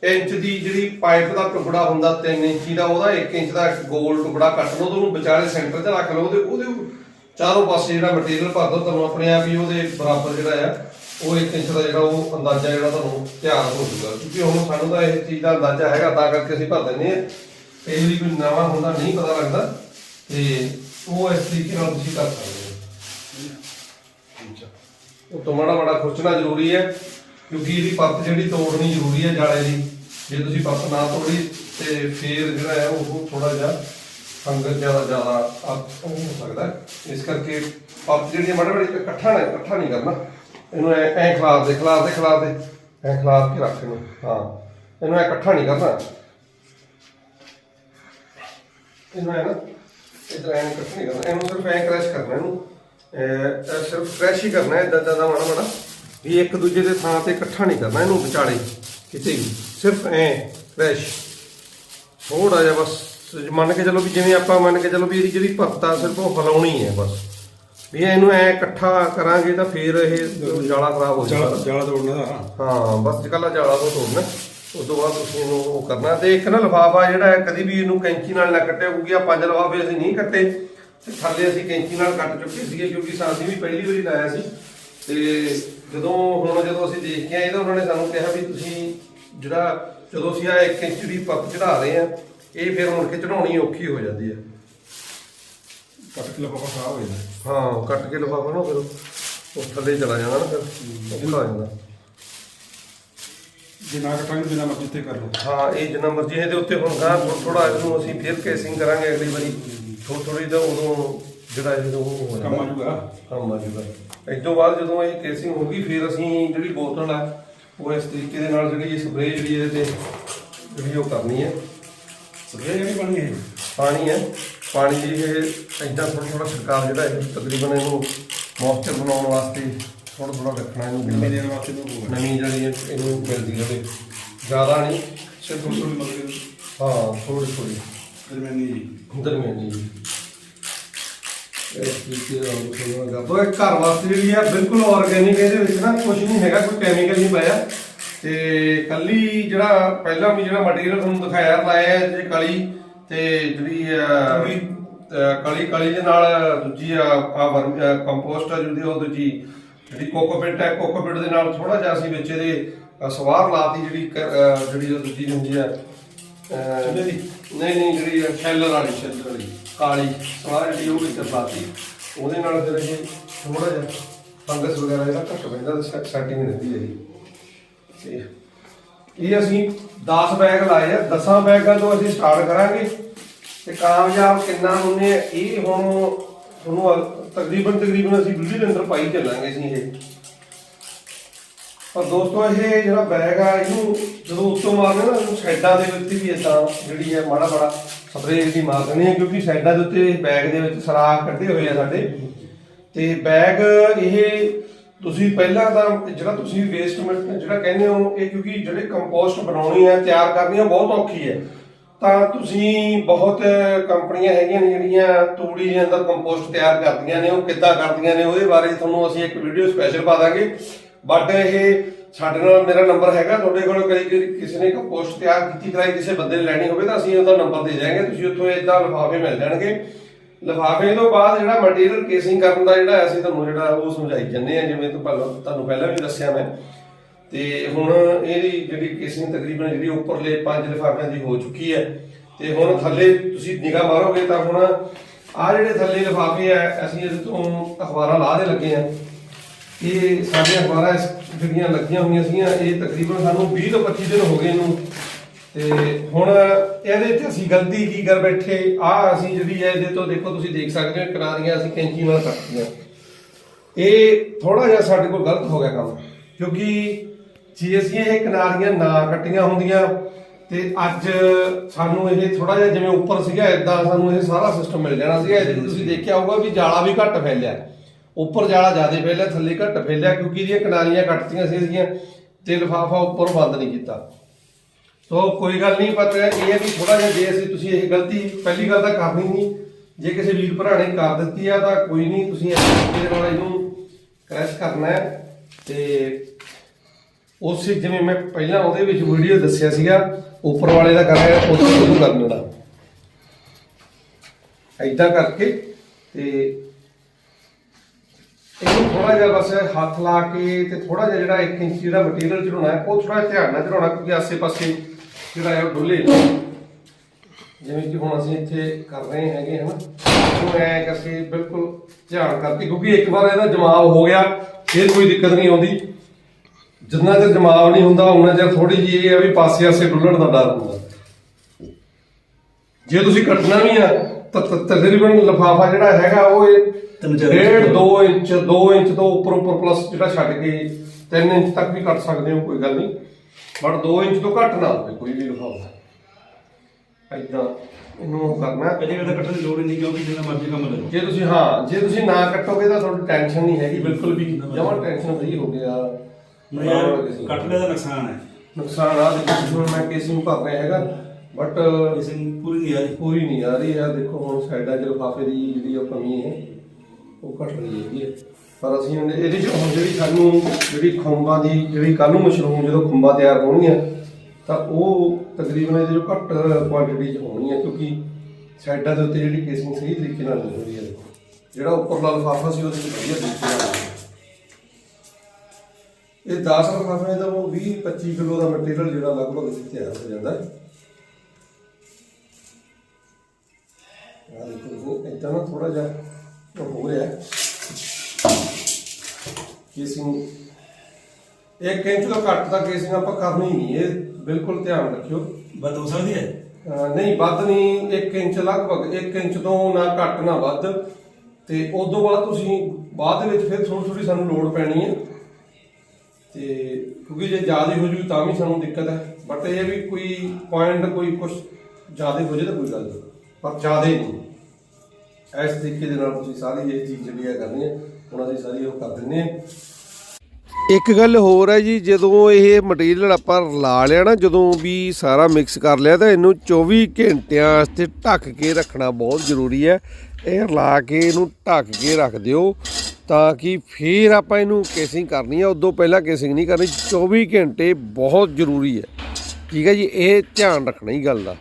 ਇੰਚ ਦੀ ਜਿਹੜੀ ਪਾਈਪ ਦਾ ਟੁਕੜਾ ਹੁੰਦਾ 3 ਇੰਚੀ ਦਾ, ਉਹਦਾ 1 ਇੰਚ ਦਾ ਇੱਕ ਗੋਲ ਟੁਕੜਾ ਕੱਟ ਲਓ, ਤੇ ਉਹਨੂੰ ਵਿਚਾਲੇ ਸੈਂਟਰ 'ਚ ਰੱਖ ਲਓ ਉਹਦੇ ਉਹਦੇ ਚਾਰੋਂ ਪਾਸੇ ਜਿਹੜਾ ਮਟੀਰੀਅਲ ਭਰ ਦਿਓ, ਤੁਹਾਨੂੰ ਆਪਣੇ ਆਪ ਹੀ ਉਹਦੇ ਬਰਾਬਰ ਜਿਹੜਾ ਆ, ਉਹ 1 ਇੰਚ ਦਾ ਜਿਹੜਾ ਉਹ ਅੰਦਾਜ਼ਾ ਜਿਹੜਾ ਤੁਹਾਨੂੰ ਤਿਆਰ ਹੋ ਜਾਊਗਾ। ਕਿਉਂਕਿ ਹੁਣ ਸਾਨੂੰ ਤਾਂ ਇਹ ਚੀਜ਼ ਦਾ ਅੰਦਾਜ਼ਾ ਹੈਗਾ, ਤਾਂ ਕਰਕੇ ਅਸੀਂ ਭਰ ਦਿੰਦੇ ਹਾਂ। ਇਹ ਵੀ ਕੋਈ ਨਵਾਂ ਹੁੰਦਾ, ਨਹੀਂ ਪਤਾ ਲੱਗਦਾ। ਤੇ ਉਹ ਇਸ ਤਰੀਕੇ ਨਾਲ ਤੁਸੀਂ ਕਰ ਸਕਦੇ ਹੋ। ਉਹ ਤੋਂ ਮਾੜਾ ਮਾੜਾ ਖੁਰਚਣਾ ਜ਼ਰੂਰੀ ਹੈ, ਕਿਉਂਕਿ ਇਹਦੀ ਪੱਤ ਜਿਹੜੀ ਤੋੜਨੀ ਜ਼ਰੂਰੀ ਹੈ ਜਾਲੇ ਦੀ। ਜੇ ਤੁਸੀਂ ਪੱਤ ਨਾ ਤੋੜੀ ਤੇ ਫੇਰ ਜਿਹੜਾ ਹੈ ਉਹ ਥੋੜਾ ਜਿਹਾ ਫੰਗਸ ਜ਼ਿਆਦਾ ਜ਼ਿਆਦਾ ਹੋ ਸਕਦਾ ਇਸ ਕਰਕੇ ਪੱਤ ਜਿਹੜੀ ਮਾੜਾ ਮਾੜਾ ਇਕੱਠਾ ਨਾ ਇਕੱਠਾ ਨਹੀਂ ਕਰਨਾ। ਇਹਨੂੰ ਐ ਐ ਦੇ, ਖਿਲਾਰ ਦੇ ਖਿਲਾਰ ਦੇ। ਐ ਖਿਲਾਰ ਕੇ ਰੱਖ ਇਹਨੂੰ। ਹਾਂ। ਇਹਨੂੰ ਇਕੱਠਾ ਨਹੀਂ ਕਰਨਾ। ਇਹਨੂੰ ਐ ਨਾ ਇਧਰ ਐ ਇਕੱਠਾ ਨਹੀਂ ਕਰਨਾ। ਇਹਨੂੰ ਸਿਰਫ ਐ ਕ੍ਰੈਸ਼ ਕਰਨਾ ਇਹਨੂੰ। ਸਿਰਫ ਕ੍ਰੈਸ਼ ਹੀ ਕਰਨਾ ਇਦਾਂ ਦਾ ਮਾੜਾ ਮਾੜਾ। ਵੀ ਇੱਕ ਦੂਜੇ ਦੇ ਥਾਂ ਤੇ ਇਕੱਠਾ ਨਹੀਂ ਕਰਨਾ ਇਹਨੂੰ ਵਿਚਾਲੇ ਕਿਤੇ ਵੀ। ਸਿਰਫ ਐ ਕ੍ਰੈਸ਼ ਥੋੜਾ ਜਿਹਾ ਬਸ ਮੰਨ ਕੇ ਚੱਲੋ ਵੀ ਜਿਵੇਂ ਆਪਾਂ ਮੰਨ ਕੇ ਚੱਲੋ ਵੀ ਇਹਦੀ ਜਿਹੜੀ ਪੱਤਾ ਸਿਰਫ ਉਹ ਹਿਲਾਉਣੀ ਹੈ ਬਸ। ਵੀ ਇਹਨੂੰ ਐ ਇਕੱਠਾ ਕਰਾਂਗੇ ਤਾਂ ਫਿਰ ਇਹ ਜਾਲਾ ਖਰਾਬ ਹੋ ਜਾਏਗਾ ਜਾਲਾ ਤੋੜਨਾ ਹਾਂ ਬਸ ਕੱਲਾ ਜਾਲਾ ਤੋਂ ਤੋੜਨਾ। ਉਸ ਤੋਂ ਬਾਅਦ ਤੁਸੀਂ ਇਹਨੂੰ ਉਹ ਕਰਨਾ। ਤੇ ਇੱਕ ਨਾ ਲਫਾਫਾ ਜਿਹੜਾ ਹੈ ਕਦੀ ਵੀ ਇਹਨੂੰ ਕੈਂਚੀ ਨਾਲ ਨਾ ਕੱਟਿਆ ਕਿਉਂਕਿ ਆ ਪੰਜ ਲਫਾਫੇ ਅਸੀਂ ਨਹੀਂ ਕੱਟੇ ਤੇ ਥੱਲੇ ਅਸੀਂ ਕੈਂਚੀ ਨਾਲ ਕੱਟ ਚੁੱਕੇ ਸੀਗੇ ਕਿਉਂਕਿ ਸਾਡੀ ਵੀ ਪਹਿਲੀ ਵਾਰੀ ਲਾਇਆ ਸੀ। ਤੇ ਜਦੋਂ ਹੁਣ ਜਦੋਂ ਅਸੀਂ ਦੇਖ ਕੇ ਆਏ ਤਾਂ ਉਹਨਾਂ ਨੇ ਸਾਨੂੰ ਕਿਹਾ ਵੀ ਤੁਸੀਂ ਜਿਹੜਾ ਜਦੋਂ ਅਸੀਂ ਆ ਇੱਕ ਇੰਚ ਦੀ ਪੱਤ ਚੜਾ ਰਹੇ ਆ ਇਹ ਫਿਰ ਮੁੜ ਕੇ ਚੜਾਉਣੀ ਔਖੀ ਹੋ ਜਾਂਦੀ ਹੈ। ਕੱਟ ਕੇ ਲਫਾਫਾ ਖਰਾਬ ਹੋ ਜਾਂਦਾ। ਹਾਂ ਕੱਟ ਕੇ ਲਫਾਫਾ ਨਾ ਫਿਰ ਉਹ ਥੱਲੇ ਚਲਾ ਜਾਂਦਾ ਨਾ ਫਿਰ ਔਖਾ ਹੋ ਜਾਂਦਾ। ਜੇ ਨਾ ਕੱਟਾਂਗੇ ਬਿਨਾ ਮਰਜ਼ੀ ਤੇ ਕਰ ਲਓ। ਹਾਂ ਇਹ ਜਿੰਨਾ ਮਰਜ਼ੀ ਇਹਦੇ ਉੱਤੇ ਹੁਣ ਗਾਂ ਥੋੜਾ ਇਹਨੂੰ ਅਸੀਂ ਫਿਰ ਕੇਸਿੰਗ ਕਰਾਂਗੇ ਅਗਲੀ ਵਾਰੀ। ਥੋੜੀ ਥੋੜੀ ਤਾਂ ਉਦੋਂ ਜਿਹੜਾ ਇਹ ਉਹ ਹੋ ਕੰਮ ਆ ਜਾਂਦਾ ਜਾਊਗਾ। ਕੰਮ ਆ ਜੂਗਾ ਇਸ ਤੋਂ ਬਾਅਦ ਜਦੋਂ ਇਹ ਕੇਸਿੰਗ ਹੋ ਗਈ ਫਿਰ ਅਸੀਂ ਜਿਹੜੀ ਬੋਤਲ ਆ ਉਹ ਇਸ ਤਰੀਕੇ ਦੇ ਨਾਲ ਜਿਹੜੀ ਸਪਰੇਅ ਜਿਹੜੀ ਇਹਦੇ ਤੇ ਜਿਹੜੀ ਉਹ ਕਰਨੀ ਹੈ ਸਪਰੇਅ ਜਿਹੜੀ ਬਣੀ ਹੈ। ਪਾਣੀ ਹੈ ਪਾਣੀ ਦੀ ਇਹ ਇਦਾਂ ਥੋੜਾ ਥੋੜਾ ਛਿੜਕਾਅ ਜਿਹੜਾ ਇਹ ਤਕਰੀਬਨ ਇਹਨੂੰ ਮੌਇਸਚਰ ਬਣਾਉਣ ਵਾਸਤੇ ਥੋੜਾ ਥੋੜਾ ਰੱਖਣਾ ਇਹਨੂੰ ਨਵੀਂ। ਦੇਣ ਵਾਸਤੇ ਨੂੰ ਹੋਊਗਾ ਨਵੀਂ ਜਿਹੜੀ ਹੈ ਇਹਨੂੰ ਮਿਲਦੀ ਰਹੇ ਜ਼ਿਆਦਾ ਨਹੀਂ। ਸਿਰਫ ਥੋੜੀ ਥੋੜੀ ਮਤਲਬ ਹਾਂ ਥੋੜੀ ਥੋੜੀ ਦਰਮਿਆਨੀ ਜੀ। ਦਰਮਿਆਨੀ ਜੀ। ਤੋਂ ਇਹ ਘਰ ਵਾਸਤੇ ਜਿਹੜੀ ਆ ਬਿਲਕੁਲ ਆਰਗੇਨਿਕ ਇਹਦੇ ਵਿੱਚ ਨਾ ਕੁਝ ਨਹੀਂ ਹੈਗਾ ਕੋਈ ਕੈਮੀਕਲ ਨਹੀਂ ਪਾਇਆ। ਤੇ ਕੱਲੀ ਜਿਹੜਾ ਪਹਿਲਾਂ ਵੀ ਜਿਹੜਾ ਮਟੀਰੀਅਲ ਤੁਹਾਨੂੰ ਦਿਖਾਇਆ ਹੈ ਜੇ ਕਲੀ ਤੇ ਜਿਹੜੀ ਕਲੀ। ਕਲੀ ਦੇ ਨਾਲ ਦੂਜੀ ਆ ਕੰਪੋਸਟ ਆ ਜਿਹੜੀ ਉਹ ਦੂਜੀ ਜਿਹੜੀ ਕੋਕੋਪਿਟ ਹੈ ਕੋਕੋਪਿਟ ਦੇ ਨਾਲ ਥੋੜਾ ਜਿਹਾ ਅਸੀਂ ਵਿੱਚ ਇਹਦੇ ਸਵਾਰ ਲਾਤੀ ਜਿਹੜੀ ਜਿਹੜੀ ਉਹ ਦੂਜੀ ਹੁੰਦੀ ਦੀ? ਨਹੀਂ ਨਹੀਂ ਜਿਹੜੀ ਆ ਸ਼ੈਲਰ ਵਾਲੀ ਸ਼ੈਲਰ ਵਾਲੀ ਕਾਲੀ ਸਵਾਰ ਜਿਹੜੀ ਉਹ ਵਿੱਚ ਪਾਤੀ ਉਹਦੇ ਨਾਲ ਫਿਰ ਇਹ ਥੋੜਾ ਜਿਹਾ ਫੰਗਸ ਵਗੈਰਾ ਜਿਹੜਾ ਘੱਟ ਪੈਂਦਾ ਸੈਟਿੰਗ ਰਹਿੰਦੀ ਹੈ ਜੀ। ਇਹ ਅਸੀਂ 10 ਬੈਗ ਲਾਏ ਆ 10 ਬੈਗਾਂ ਤੋਂ ਅਸੀਂ ਸਟਾਰਟ ਕਰਾਂਗੇ। ਤੇ ਕਾਮਯਾਬ ਕਿੰਨਾ ਹੁੰਨੇ ਇਹ ਹੁਣ ਤੁਹਾਨੂੰ ਤਕਰੀਬਨ ਤਕਰੀਬਨ ਅਸੀਂ ਵੀਡੀਓ ਦੇ ਅੰਦਰ ਪਾਈ ਚੱਲਾਂਗੇ ਅਸੀਂ ਇਹ। ਪਰ ਦੋਸਤੋ, ਇਹ ਜਿਹੜਾ ਬੈਗ ਆ, ਇਹਨੂੰ ਜਦੋਂ ਉੱਤੋਂ ਮਾਰਦੇ ਨਾ ਇਹਨੂੰ ਸਾਈਡਾਂ ਦੇ ਵਿੱਚ ਵੀ ਇਦਾਂ ਜਿਹੜੀ ਹੈ ਮਾੜਾ ਮਾੜਾ ਸਪਰੇਅ ਦੀ ਮਾਰ ਦੇਣੀ ਹੈ, ਕਿਉਂਕਿ ਸਾਈਡਾਂ ਦੇ ਉੱਤੇ ਬੈਗ ਦੇ ਵਿੱਚ ਸਰਾਖ ਕੱਢੇ ਹੋਏ ਆ ਸਾਡੇ। ਤੇ ਬੈਗ ਇਹ ਤੁਸੀਂ ਪਹਿਲਾਂ ਤਾਂ ਜਿਹੜਾ ਤੁਸੀਂ ਵੇਸਟ ਜਿਹੜਾ ਕਹਿੰਦੇ ਹੋ, ਇਹ ਕਿਉਂਕਿ ਜਿਹੜੇ ਕੰਪੋਸਟ ਬਣਾਉਣੀ ਹੈ, ਤਿਆਰ ਕਰਨੀ ਹੈ, ਬਹੁਤ ਔਖੀ ਹੈ। ਤਾਂ ਤੁਸੀਂ ਬਹੁਤ ਕੰਪਨੀਆਂ ਹੈਗੀਆਂ ਨੇ ਜਿਹੜੀਆਂ ਤੂੜੀ ਦੇ ਅੰਦਰ ਕੰਪੋਸਟ ਤਿਆਰ ਕਰਦੀਆਂ ਨੇ, ਉਹ ਕਿੱਦਾਂ ਕਰਦੀਆਂ ਨੇ, ਉਹਦੇ ਬਾਰੇ ਤੁਹਾਨੂੰ ਅਸੀਂ ਇੱਕ ਵੀਡੀਓ ਸਪੈਸ਼ਲ ਪਾ ਦਾਂਗੇ। ਬਟ ਇਹ ਸਾਡੇ ਨਾਲ ਮੇਰਾ ਨੰਬਰ ਹੈਗਾ, ਤੁਹਾਡੇ ਕੋਲ ਕਈ ਕਈ ਕਿਸੇ ਨੇ ਕੰਪੋਸਟ ਤਿਆਰ ਕੀਤੀ ਕਰਾਈ ਕਿਸੇ ਬੰਦੇ ਨੇ ਲੈਣੀ ਹੋਵੇ ਤਾਂ ਅਸੀਂ ਉਹਦਾ ਨੰਬਰ ਦੇ ਜਾਵਾਂਗੇ ਤੁਸੀਂ ਉੱਥੋਂ ਇਦਾਂ ਲਿਫਾਫੇ ਮਿਲ ਜਾਣਗੇ। ਲਿਫਾਫੇ ਤੋਂ ਬਾਅਦ ਜਿਹੜਾ ਮਟੀਰੀਅਲ ਕੇਸਿੰਗ ਕਰਨ ਦਾ ਜਿਹੜਾ ਅਸੀਂ ਤੁਹਾਨੂੰ ਜਿਹੜਾ ਉਹ ਸਮਝਾਈ ਜੰਨੇ ਆ ਜਿਵੇਂ ਤੁਹਾਨੂੰ ਪਹਿਲਾਂ ਵੀ ਦੱਸਿਆ ਮੈਂ। ਤੇ ਹੁਣ ਇਹਦੀ ਜਿਹੜੀ ਕੇਸਿੰਗ ਤਕਰੀਬਨ ਜਿਹੜੀ ਉੱਪਰਲੇ ਪੰਜ ਲਿਫਾਫਿਆਂ ਦੀ ਹੋ ਚੁੱਕੀ ਹੈ, ਤੇ ਹੁਣ ਥੱਲੇ ਤੁਸੀਂ ਨਿਗਾਹ ਮਾਰੋਗੇ ਤਾਂ ਹੁਣ ਆ ਜਿਹੜੇ ਥੱਲੇ ਲਿਫਾਫੇ ਆ, ਅਸੀਂ ਇਹਦੇ ਤੋਂ ਅਖਬਾਰਾਂ ਲਾ ਦੇ ਲੱਗੇ ਆ ਇਹ ਸਾਡੇ ਅਖਬਾਰਾਂ ਇਸ ਜਿਹੜੀਆਂ ਲੱਗੀਆਂ ਹੋਈਆਂ ਸੀਗੀਆਂ, ਇਹ ਤਕਰੀਬਨ ਸਾਨੂੰ 20 ਤੋਂ 25 ਦਿਨ ਹੋ ਗਏ ਇਹਨੂੰ। ਤੇ ਹੁਣ ਇਹਦੇ 'ਚ ਅਸੀਂ ਗਲਤੀ ਕੀ ਕਰ ਬੈਠੇ ਆ ਅਸੀਂ ਜਿਹੜੀ ਹੈ ਇਹਦੇ ਤੋਂ ਦੇਖੋ ਤੁਸੀਂ ਦੇਖ ਸਕਦੇ ਹੋ ਕਿਨਾਰੀਆਂ ਅਸੀਂ ਕੈਂਚੀ ਨਾਲ ਕੱਟੀਆਂ ਇਹ ਥੋੜਾ ਜਿਹਾ ਸਾਡੇ ਕੋਲ ਗਲਤ ਹੋ ਗਿਆ ਕੰਮ, ਕਿਉਂਕਿ ਜੇ ਅਸੀਂ ਇਹ ਕਿਨਾਰੀਆਂ ਨਾ ਕੱਟੀਆਂ ਹੁੰਦੀਆਂ ਤੇ ਅੱਜ ਸਾਨੂੰ ਇਹ ਥੋੜਾ ਜਿਹਾ ਜਿਵੇਂ ਉੱਪਰ ਸੀਗਾ ਇਦਾਂ ਸਾਨੂੰ ਇਹ ਸਾਰਾ ਸਿਸਟਮ ਮਿਲ ਜਾਣਾ ਸੀਗਾ। ਇਹਦੇ 'ਚ ਤੁਸੀਂ ਦੇਖਿਆ ਹੋਊਗਾ ਵੀ ਜਾਲਾ ਵੀ ਘੱਟ ਫੈਲਿਆ। ਉੱਪਰ ਜਾਲਾ ਜ਼ਿਆਦਾ ਫੈਲਿਆ, ਥੱਲੇ ਘੱਟ ਫੈਲਿਆ, ਕਿਉਂਕਿ ਇਹਦੀਆਂ ਕਿਨਾਰੀਆਂ ਕੱਟਤੀਆਂ ਸੀ ਅਸੀਂ ਤੇ ਲਿਫਾਫਾ ਉੱਪਰ ਬੰਦ ਨਹੀਂ ਕੀਤਾ। ਸੋ ਕੋਈ ਗੱਲ ਨਹੀਂ, ਪਰ ਇਹ ਹੈ ਵੀ ਥੋੜਾ ਜਿਹਾ ਜੇ ਅਸੀਂ ਤੁਸੀਂ ਇਹ ਗਲਤੀ, ਪਹਿਲੀ ਗੱਲ ਤਾਂ ਕਰਨੀ ਨਹੀਂ। ਜੇ ਕਿਸੇ ਵੀਰ ਭਰਾ ਨੇ ਕਰ ਦਿੱਤੀ ਆ, ਤਾਂ ਕੋਈ ਨਹੀਂ, ਤੁਸੀਂ ਇਸ ਨਾਲ ਇਹਨੂੰ ਕ੍ਰੈਸ਼ ਕਰਨਾ ਹੈ ਤੇ ਉਸੇ ਜਿਵੇਂ ਮੈਂ ਪਹਿਲਾਂ ਉਹਦੇ ਵਿੱਚ ਵੀਡੀਓ ਦੱਸਿਆ ਸੀਗਾ, ਉੱਪਰ ਵਾਲੇ ਦਾ ਕਰ ਰਿਹਾ ਉੱਥੇ ਸ਼ੁਰੂ ਕਰ ਲੈਣਾ ਐਦਾਂ ਕਰਕੇ ਤੇ ਇਹਨੂੰ ਥੋੜਾ ਜਿਹਾ ਬਸ ਹੱਥ ਲਾ ਕੇ ਤੇ ਥੋੜਾ ਜਿਹਾ ਜਿਹੜਾ 1 ਇੰਚ ਜਿਹੜਾ ਮਟੀਰੀਅਲ ਚੜਾਉਣਾ ਹੈ, ਉਹ ਥੋੜਾ ਧਿਆਨ ਨਾਲ ਚੜਾਉਣਾ ਕਿਉਂਕਿ ਆਸੇ-ਪਾਸੇ ਜਿਹੜਾ ਹੈ ਉਹ ਡੁੱਲੇ ਜਿਵੇਂ ਕਿ ਹੁਣ ਅਸੀਂ ਇੱਥੇ ਕਰ ਰਹੇ ਹੈਗੇ, ਹਨਾ? ਉਹ ਐ ਕਰਕੇ ਬਿਲਕੁਲ ਧਿਆਨ ਕਰਕੇ, ਕਿਉਂਕਿ ਇੱਕ ਵਾਰ ਇਹਦਾ ਜਮਾਵ ਹੋ ਗਿਆ, ਫਿਰ ਕੋਈ ਦਿੱਕਤ ਨਹੀਂ ਆਉਂਦੀ। ਜਿੰਨਾ ਚਿਰ ਜਮਾਵ ਨਹੀਂ ਹੁੰਦਾ ਉਹਨਾਂ ਚਿਰ ਥੋੜੀ ਜਿਹੀ ਇਹ ਆ ਵੀ ਪਾਸੇ-ਆਸੇ ਡੁੱਲਣ ਦਾ ਡਰ ਹੁੰਦਾ। ਜੇ ਤੁਸੀਂ ਕੱਟਣਾ ਵੀ ਆ ਤਾਂ ਤਕਰੀਬਨ ਲਫਾਫਾ ਜਿਹੜਾ ਹੈਗਾ ਉਹ ਇਹ ਡੇਢ ਇੰਚ 2 ਇੰਚ 2 ਇੰਚ ਤੋਂ ਉੱਪਰ ਉੱਪਰ ਪਲੱਸ ਜਿਹੜਾ ਛੱਡ ਕੇ 3 ਇੰਚ ਤੱਕ ਵੀ ਕੱਟ ਸਕਦੇ ਹੋ ਕੋਈ ਗੱਲ ਨਹੀਂ। ਬਟ 2 ਇੰਚ ਤੋਂ ਘੱਟ ਨਾ ਹੋਵੇ ਕੋਈ ਵੀ ਲਫਾਫਾ। ਏਦਾਂ ਇਹਨੂੰ ਕਰਨਾ। ਕਦੇ ਕਦੇ ਕੱਟਣ ਦੀ ਲੋੜ ਨਹੀਂ ਕਿਉਂਕਿ ਜਿੰਨਾ ਮਰਜ਼ੀ ਕੰਮ ਲੈ ਜੇ ਤੁਸੀਂ ਹਾਂ ਜੇ ਤੁਸੀਂ ਨਾ ਕੱਟੋਗੇ ਤਾਂ ਤੁਹਾਨੂੰ ਟੈਨਸ਼ਨ ਨਹੀਂ ਹੈਗੀ। ਬਿਲਕੁਲ ਵੀ ਜਮਾਂ ਟੈਨਸ਼ਨ ਫ੍ਰੀ ਹੋ ਗਿਆ। ਨਹੀਂ ਯਾਰ ਕੱਟ ਲਿਆ ਦਾ ਨੁਕਸਾਨ ਹੈ ਨੁਕਸਾਨ ਆ ਦੇਖੋ ਹੁਣ ਮੈਂ ਕੇਸਿੰਗ ਭਰ ਰਿਹਾ ਹੈਗਾ ਬਟ ਕਿਸੇ ਨੂੰ ਪੂਰੀ ਨਹੀਂ ਆ ਰਹੀ ਪੂਰੀ ਨਹੀਂ ਆ ਰਹੀ ਹੈ ਦੇਖੋ ਹੁਣ ਸਾਈਡਾਂ 'ਚ ਲਿਫਾਫੇ ਦੀ ਜਿਹੜੀ ਉਹ ਕਮੀ ਹੈ ਉਹ ਘਟ ਰਹੀ ਹੈਗੀ ਹੈ ਪਰ ਅਸੀਂ ਹੁਣ ਇਹਦੀ 'ਚ ਹੁਣ ਜਿਹੜੀ ਸਾਨੂੰ ਜਿਹੜੀ ਖੰਭਾਂ ਦੀ ਜਿਹੜੀ ਕੱਲ ਨੂੰ ਮਸ਼ਰੂਮ ਜਦੋਂ ਖੰਭਾਂ ਤਿਆਰ ਹੋਣਗੀਆਂ ਤਾਂ ਉਹ ਤਕਰੀਬਨ ਇਹਦੇ 'ਚੋਂ ਘੱਟ ਕੁਆਂਟੀਟੀ 'ਚ ਹੋਣੀ ਹੈ ਕਿਉਂਕਿ ਸਾਈਡਾਂ ਦੇ ਉੱਤੇ ਜਿਹੜੀ ਕੇਸਿੰਗ ਸਹੀ ਤਰੀਕੇ ਨਾਲ ਨਹੀਂ ਹੋ ਰਹੀ ਹੈ। ਜਿਹੜਾ ਉੱਪਰਲਾ ਲਿਫਾਫਾ ਸੀ ਉਹਦੇ 'ਚ ਵਧੀਆ ਤਰੀਕੇ ਨਾਲ। ਇਹ 10 ਲਿਫਾਫੇ ਦਾ ਉਹ 20 25 ਕਿਲੋ ਦਾ ਮਟੀਰੀਅਲ ਜਿਹੜਾ ਲਗਭਗ ਇੱਥੇ ਤਿਆਰ ਹੋ ਜਾਂਦਾ ਹੈ। ਆ ਦੇਖੋ ਉਹ ਇਦਾਂ ਨਾ ਥੋੜਾ ਜਿਹਾ ਹੋ ਰਿਹਾ ਕੇਸਿੰਗ ਇੱਕ ਇੰਚ ਤੋਂ ਘੱਟ ਦਾ ਕੇਸਿੰਗ ਆਪਾਂ ਕਰਨੀ ਨਹੀਂ ਇਹ ਬਿਲਕੁਲ ਧਿਆਨ ਰੱਖਿਓ। ਬਦ ਹੋ ਸਕਦੀ ਹੈ? ਨਹੀਂ ਵੱਧ ਨਹੀਂ 1 ਇੰਚ ਲਗਭਗ 1 ਇੰਚ ਤੋਂ ਨਾ ਘੱਟ ਨਾ ਵੱਧ। ਤੇ ਉਸ ਤੋਂ ਬਾਅਦ ਤੁਸੀਂ ਬਾਅਦ ਵਿੱਚ ਫਿਰ ਥੋੜੀ ਥੋੜੀ ਸਾਨੂੰ ਲੋਡ ਪੈਣੀ ਹੈ। ਤੇ ਕਿਉਂਕਿ ਜੇ ਜ਼ਿਆਦਾ ਹੋ ਜੂ ਤਾਂ ਵੀ ਸਾਨੂੰ ਦਿੱਕਤ ਹੈ। ਬਟ ਇਹ ਹੈ ਵੀ ਕੋਈ ਪੁਆਇੰਟ ਕੋਈ ਕੁਝ ਜ਼ਿਆਦਾ ਹੋ ਜੇ ਤਾਂ ਕੋਈ ਗੱਲ ਨਹੀਂ। ਪਰ ਜ਼ਿਆਦਾ ਨਹੀਂ। ਇਸ ਤਰੀਕੇ ਦੇ ਨਾਲ ਤੁਸੀਂ ਸਾਰੀ ਇਹ ਚੀਜ਼ ਜਿਹੜੀ ਹੈ ਕਰਨੀ ਹੈ ਹੁਣ ਅਸੀਂ ਸਾਰੀ ਉਹ ਕਰ ਦਿੰਨੇ ਹਾਂ। ਇੱਕ ਗੱਲ ਹੋਰ ਹੈ ਜੀ, ਜਦੋਂ ਇਹ ਮਟੀਰੀਅਲ ਆਪਾਂ ਲਾ ਲਿਆ ਨਾ, ਜਦੋਂ ਵੀ ਸਾਰਾ ਮਿਕਸ ਕਰ ਲਿਆ ਤਾਂ ਇਹਨੂੰ 24 ਘੰਟਿਆਂ ਵਾਸਤੇ ਢੱਕ ਕੇ ਰੱਖਣਾ ਬਹੁਤ ਜ਼ਰੂਰੀ ਹੈ। ਇਹ ਲਾ ਕੇ ਇਹਨੂੰ ਢੱਕ ਕੇ ਰੱਖ ਦਿਓ। ਤਾਂ ਕਿ ਫਿਰ ਆਪਾਂ ਇਹਨੂੰ ਕੇਸਿੰਗ ਕਰਨੀ ਹੈ ਉਦੋਂ ਪਹਿਲਾਂ ਕੇਸਿੰਗ ਨਹੀਂ ਕਰਨੀ 24 ਘੰਟੇ ਬਹੁਤ ਜ਼ਰੂਰੀ ਹੈ। ਠੀਕ ਹੈ ਜੀ, ਇਹ ਧਿਆਨ ਰੱਖਣਾ ਹੀ ਗੱਲ ਦਾ।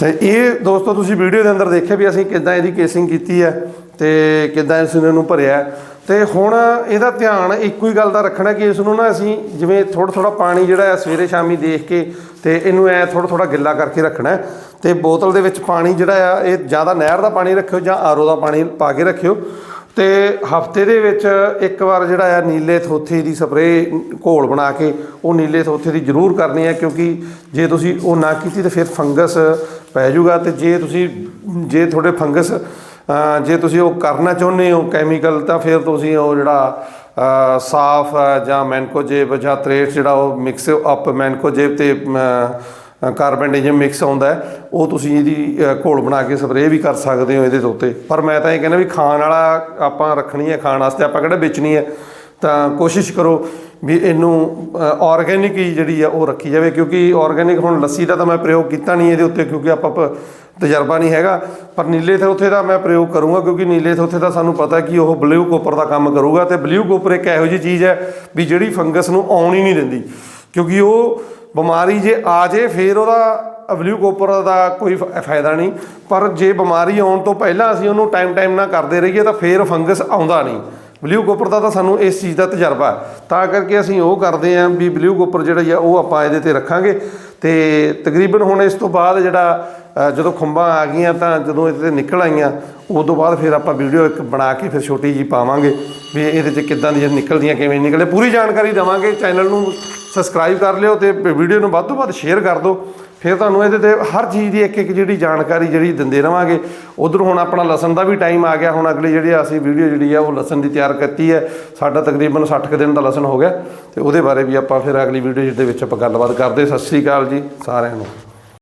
ਤੇ ਇਹ ਦੋਸਤੋ, ਤੁਸੀਂ ਵੀਡੀਓ ਦੇ ਅੰਦਰ ਦੇਖਿਆ ਵੀ ਅਸੀਂ ਕਿੱਦਾਂ ਇਹਦੀ ਕੇਸਿੰਗ ਕੀਤੀ ਹੈ ਤੇ ਕਿੱਦਾਂ ਇਸ ਨੂੰ ਭਰਿਆ ਹੈ। ਤੇ ਹੁਣ ਇਹਦਾ ਧਿਆਨ ਇੱਕੋ ਹੀ ਗੱਲ ਦਾ ਰੱਖਣਾ ਕਿ ਇਸ ਨੂੰ ਨਾ ਅਸੀਂ ਜਿਵੇਂ ਥੋੜਾ ਥੋੜਾ ਪਾਣੀ ਜਿਹੜਾ ਹੈ ਸਵੇਰੇ ਸ਼ਾਮੀ ਦੇਖ ਕੇ ਤੇ ਇਹਨੂੰ ਐ ਥੋੜਾ ਥੋੜਾ ਗਿੱਲਾ ਕਰਕੇ ਰੱਖਣਾ ਹੈ ਤੇ ਬੋਤਲ ਦੇ ਵਿੱਚ ਪਾਣੀ ਜਿਹੜਾ ਆ, ਇਹ ਜ਼ਿਆਦਾ ਨਹਿਰ ਦਾ ਪਾਣੀ ਰੱਖਿਓ ਜਾਂ ਆਰਓ ਦਾ ਪਾਣੀ ਪਾ ਕੇ ਰੱਖਿਓ। ਤੇ ਹਫ਼ਤੇ ਦੇ ਵਿੱਚ ਇੱਕ ਵਾਰ ਜਿਹੜਾ ਆ, ਨੀਲੇ ਥੋਥੇ ਦੀ ਸਪਰੇਅ ਘੋਲ ਬਣਾ ਕੇ ਉਹ ਨੀਲੇ ਥੋਥੇ ਦੀ ਜ਼ਰੂਰ ਕਰਨੀ ਹੈ ਕਿਉਂਕਿ ਜੇ ਤੁਸੀਂ ਉਹ ਨਾ ਕੀਤੀ ਤਾਂ ਫਿਰ ਫੰਗਸ ਪੈ ਜਾਊਗਾ ਤੇ ਜੇ ਤੁਸੀਂ, ਜੇ ਤੁਹਾਡੇ ਫੰਗਸ ਜੇ ਤੁਸੀਂ ਉਹ ਕਰਨਾ ਚਾਹੁੰਦੇ ਹੋ ਕੈਮੀਕਲ ਤਾਂ ਫਿਰ ਤੁਸੀਂ ਉਹ ਜਿਹੜਾ ਸਾਫ਼ ਜਾਂ ਮੈਨਕੋਜੇਬ ਜਾਂ ਤਰੇਟ ਜਿਹੜਾ ਉਹ ਮਿਕਸ ਅਪ ਮੈਨਕੋਜੇਬ ਤੇ ਕਾਰਬਨ ਕਾਰਬਨਡੇਜਮ ਮਿਕਸ ਆਉਂਦਾ ਉਹ ਤੁਸੀਂ ਇਹਦੀ ਘੋਲ ਬਣਾ ਕੇ ਸਪਰੇਅ ਵੀ ਕਰ ਸਕਦੇ ਹੋ ਇਹਦੇ ਦੇ ਉੱਤੇ। ਪਰ ਮੈਂ ਤਾਂ ਇਹ ਕਹਿੰਦਾ ਵੀ ਖਾਣ ਵਾਲਾ ਆਪਾਂ ਰੱਖਣੀ ਹੈ ਖਾਣ ਵਾਸਤੇ, ਆਪਾਂ ਕਿਹੜਾ ਵੇਚਣੀ ਹੈ, ਤਾਂ ਕੋਸ਼ਿਸ਼ ਕਰੋ ਵੀ ਇਹਨੂੰ ਆਰਗੇਨਿਕ ਹੀ ਜਿਹੜੀ ਆ ਉਹ ਰੱਖੀ ਜਾਵੇ, ਕਿਉਂਕਿ ਆਰਗੇਨਿਕ ਹੁਣ ਲੱਸੀ ਦਾ ਤਾਂ ਮੈਂ ਪ੍ਰਯੋਗ ਕੀਤਾ ਨਹੀਂ ਇਹਦੇ ਉੱਤੇ, ਕਿਉਂਕਿ ਆਪਾਂ ਪ- ਤਜਰਬਾ ਨਹੀਂ ਹੈਗਾ, ਪਰ ਨੀਲੇ ਥੋਥੇ ਦਾ ਮੈਂ ਪ੍ਰਯੋਗ ਕਰੂੰਗਾ, ਕਿਉਂਕਿ ਨੀਲੇ ਥੋਥੇ ਦਾ ਸਾਨੂੰ ਪਤਾ ਕਿ ਉਹ ਬਲੂ ਕੋਪਰ ਦਾ ਕੰਮ ਕਰੂਗਾ ਤੇ ਬਲੂ ਕੋਪਰ ਇੱਕ ਇਹੋ ਜਿਹੀ ਚੀਜ਼ ਹੈ ਵੀ ਜਿਹੜੀ ਫੰਗਸ ਨੂੰ ਆਉਣ ਹੀ ਨਹੀਂ ਦਿੰਦੀ, ਕਿਉਂਕਿ ਉਹ ਬਿਮਾਰੀ ਜੇ ਆ ਜੇ, ਫਿਰ ਉਹਦਾ ਬਲੂ ਕੋਪਰ ਦਾ ਕੋਈ ਫ- ਫਾਇਦਾ ਨਹੀਂ, ਪਰ ਜੇ ਬਿਮਾਰੀ ਆਉਣ ਤੋਂ ਪਹਿਲਾਂ ਅਸੀਂ ਉਹਨੂੰ ਟਾਈਮ ਟਾਈਮ ਨਾਲ ਕਰਦੇ ਰਹੀਏ ਤਾਂ ਫਿਰ ਫੰਗਸ ਆਉਂਦਾ ਨਹੀਂ। ਬਲੂ ਕੋਪਰ ਦਾ ਤਾਂ ਸਾਨੂੰ ਇਸ ਚੀਜ਼ ਦਾ ਤਜਰਬਾ ਤਾਂ ਕਰਕੇ ਅਸੀਂ ਉਹ ਕਰਦੇ ਆਂ ਵੀ ਬਲੂ ਕੋਪਰ ਜਿਹੜਾ ਆ ਉਹ ਆਪਾਂ ਇਹਦੇ ਤੇ ਰੱਖਾਂਗੇ ਤੇ ਤਕਰੀਬਨ ਹੁਣ ਇਸ ਤੋਂ ਬਾਅਦ ਜਿਹੜਾ ਜਦੋਂ ਖੰਭਾਂ ਆ ਗਈਆਂ ਤਾਂ ਜਦੋਂ ਇਹਦੇ ਤੇ ਨਿਕਲ ਆਈਆਂ ਉਸ ਤੋਂ ਬਾਅਦ ਫਿਰ ਆਪਾਂ ਵੀਡੀਓ ਇੱਕ ਬਣਾ ਕੇ ਫਿਰ ਛੋਟੀ ਜੀ ਪਾਵਾਂਗੇ ਵੀ ਇਹਦੇ 'ਚ ਕਿੱਦਾਂ ਦੀਆਂ ਨਿਕਲਦੀਆਂ, ਕਿਵੇਂ ਨਿਕਲੇ। ਪੂਰੀ ਜਾਣਕਾਰੀ ਦੇਵਾਂਗੇ। ਚੈਨਲ ਨੂੰ ਸਬਸਕ੍ਰਾਈਬ ਕਰ ਲਿਓ ਤੇ ਵੀਡੀਓ ਨੂੰ ਵੱਧ ਤੋਂ ਵੱਧ ਸ਼ੇਅਰ ਕਰ ਦਿਓ। ਫਿਰ ਤੁਹਾਨੂੰ ਇਹਦੇ ਤੇ ਹਰ ਚੀਜ਼ ਦੀ ਇੱਕ ਇੱਕ ਜਿਹੜੀ ਜਾਣਕਾਰੀ ਜਿਹੜੀ ਦਿੰਦੇ ਰਵਾਂਗੇ। ਉਧਰ ਹੁਣ ਆਪਣਾ ਲਸਣ ਦਾ ਵੀ ਟਾਈਮ ਆ ਗਿਆ। ਹੁਣ ਅਗਲੀ ਜਿਹੜੀ ਅਸੀਂ ਵੀਡੀਓ ਜਿਹੜੀ ਆ ਉਹ ਲਸਣ ਦੀ ਤਿਆਰ ਕੀਤੀ ਹੈ। ਸਾਡਾ ਤਕਰੀਬਨ 60 ਕੁ ਦਿਨ ਦਾ ਲਸਣ ਹੋ ਗਿਆ। ਤੇ ਉਹਦੇ ਬਾਰੇ ਵੀ ਆਪਾਂ ਫਿਰ ਅਗਲੀ ਵੀਡੀਓ ਦੇ ਵਿੱਚ ਆਪਾਂ ਗੱਲਬਾਤ ਕਰਦੇ। ਸਤਿ ਸ੍ਰੀ ਅਕਾਲ ਜੀ ਸਾਰਿਆਂ ਨੂੰ।